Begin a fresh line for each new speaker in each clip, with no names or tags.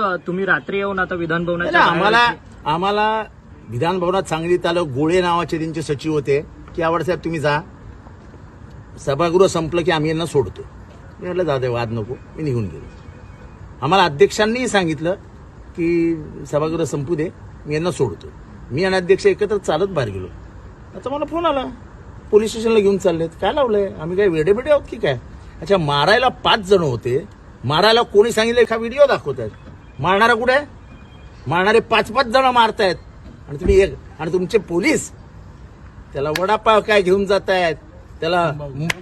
तुम्ही रात्री येऊन आता विधान
नाही,
भवनाच्या
नाही, आम्हाला आम्हाला विधान भवनात सांगलीत आलं गोळे नावाचे त्यांचे सचिव होते. की आवड साहेब तुम्ही जा. सभागृह संपलं की आम्ही यांना सोडतो. मी म्हटलं जाऊ दे वाद नको. मी निघून गेलो. आम्हाला अध्यक्षांनीही सांगितलं की सभागृह संपू दे मी यांना सोडतो. मी आणि अध्यक्ष एकत्र चालत बाहेर गेलो. आता मला फोन आला. पोलीस स्टेशनला घेऊन चाललेत. काय लावलंय? आम्ही काय वेडे बेडे आहोत की काय? अच्छा मारायला पाच जण होते. मारायला कोणी सांगितलं? एका व्हिडिओ दाखवत आहेत मारणारा कुठे? आहे मारणारे पाच पाच जण मारतायत. आणि तुम्ही एक आणि तुमचे पोलीस त्याला वडापाव काय घेऊन जात आहेत त्याला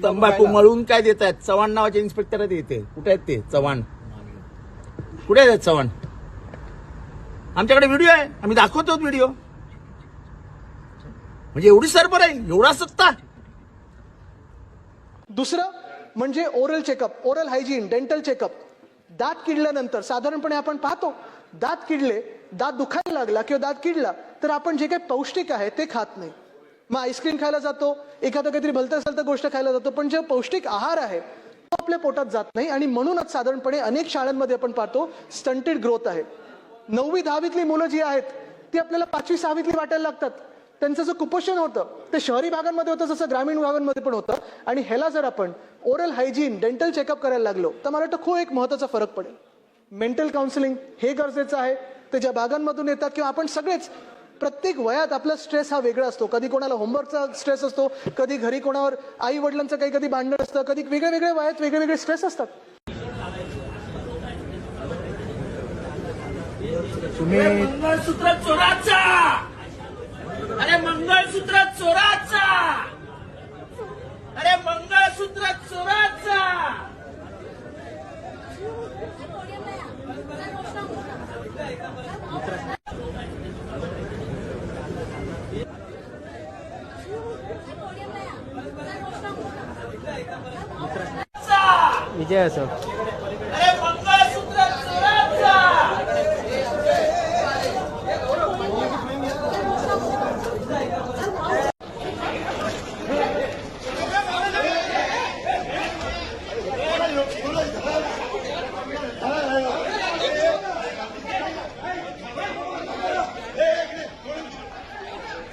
तंबाखू मळून काय देत आहेत चव्हाण नावाचे इन्स्पेक्टर आहेत कुठे आहेत ते? चव्हाण. कुठे आहेत चव्हाण? आमच्याकडे व्हिडिओ आहे. आम्ही दाखवतो व्हिडिओ म्हणजे एवढी सरबर आहे. एवढा सत्ता.
दुसरं म्हणजे oral checkup oral hygiene dental checkup दात किडल्यानंतर साधारणपणे आपण पाहतो दात किडले दात दुखायला लागला किंवा दात किडला तर आपण जे काही पौष्टिक आहे ते खात नाही. मग आईस्क्रीम खायला जातो एखादं काहीतरी भलतं असेल तर गोष्ट खायला जातो पण जे पौष्टिक आहार आहे तो आपल्या पोटात जात नाही आणि म्हणूनच साधारणपणे अनेक शाळांमध्ये आपण पाहतो स्टंटेड ग्रोथ आहे. नववी दहावीतली मुलं जी आहेत ती आपल्याला पाचवी सहावीतली वाटायला लागतात. त्यांचं जो कुपोषण होतं. ते शहरी भागांमध्ये होतं जसं ग्रामीण भागांमध्ये पण होतं. आणि ह्याला जर आपण ओरल हायजीन डेंटल चेकअप करायला लागलो तर मला वाटतं खूप एक महत्त्वाचा फरक पडेल. मेंटल काउन्सिलिंग हे गरजेचं आहे. ते ज्या भागांमधून येतात किंवा आपण सगळेच प्रत्येक वयात आपला स्ट्रेस हा वेगळा असतो. कधी कोणाला होमवर्कचा स्ट्रेस असतो कधी घरी कोणावर आई वडिलांचं काही कधी भांडण असतं कधी वेगळ्या वेगळ्या वयात वेगळे वेगळे स्ट्रेस असतात
चोराचा! अरे मंगळसूत्र चोराचा! अरे मंगळसूत्र चोराचा!
विजय असो.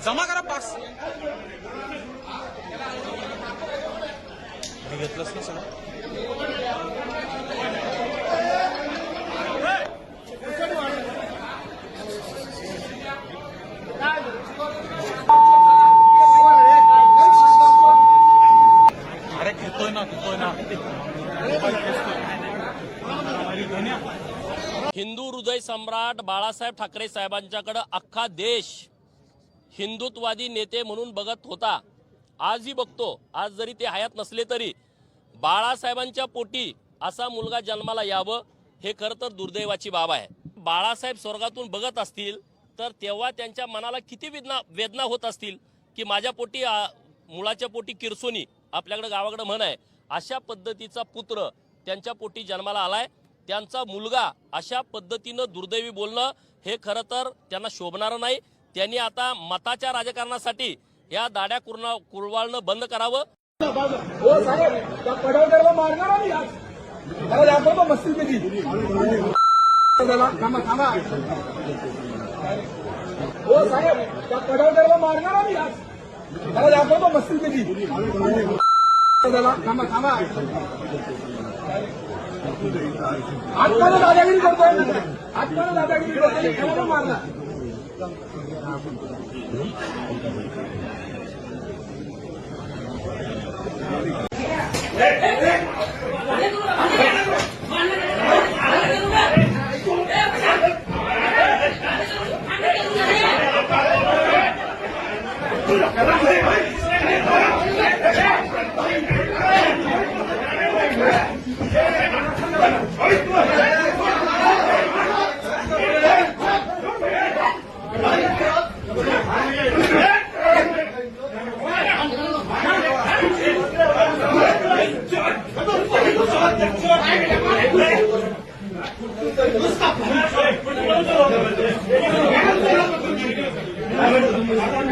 जमा करा पास. मी घेतलंच ना सगळं.
हिंदू हृदय सम्राट बाळासाहेब ठाकरे साहेबांच्याकडे अख्खा देश हिंदुत्वादी नेते म्हणून बघत होता. आजही बघतो. आज जरी ते हयात नसले तरी बाळासाहेबांच्या पोटी असा मुलगा जन्माला यावं हे खरं तर दुर्दैवाची बाब आहे. बाळासाहेब स्वर्गातून बघत असतील तर तेव्हा त्यांच्या मनाला किती वेदना वेदना होत असतील की माझ्या पोटी मुळाच्या मुलाच्या पोटी किरसोनी आपल्याकडे गावाकडे म्हण आहे. अशा पद्धतीचा पुत्र त्यांच्या पोटी जन्माला आलाय. त्यांचा मुलगा अशा पद्धतीनं दुर्दैवी बोलणं हे खरं तर त्यांना शोभणारं नाही. त्यांनी आता मताच्या राजकारणासाठी या दाड्या कुरणा कुरवाळणं बंद करावं.
हो साहेब त्या मारणार आम्ही आज. त्याला दाखवतो मस्ती थांबा थांबा दादागिरी करतोय आत्मानं दादागिरी करतोय एखाद्याला मारला Hey! Thank you.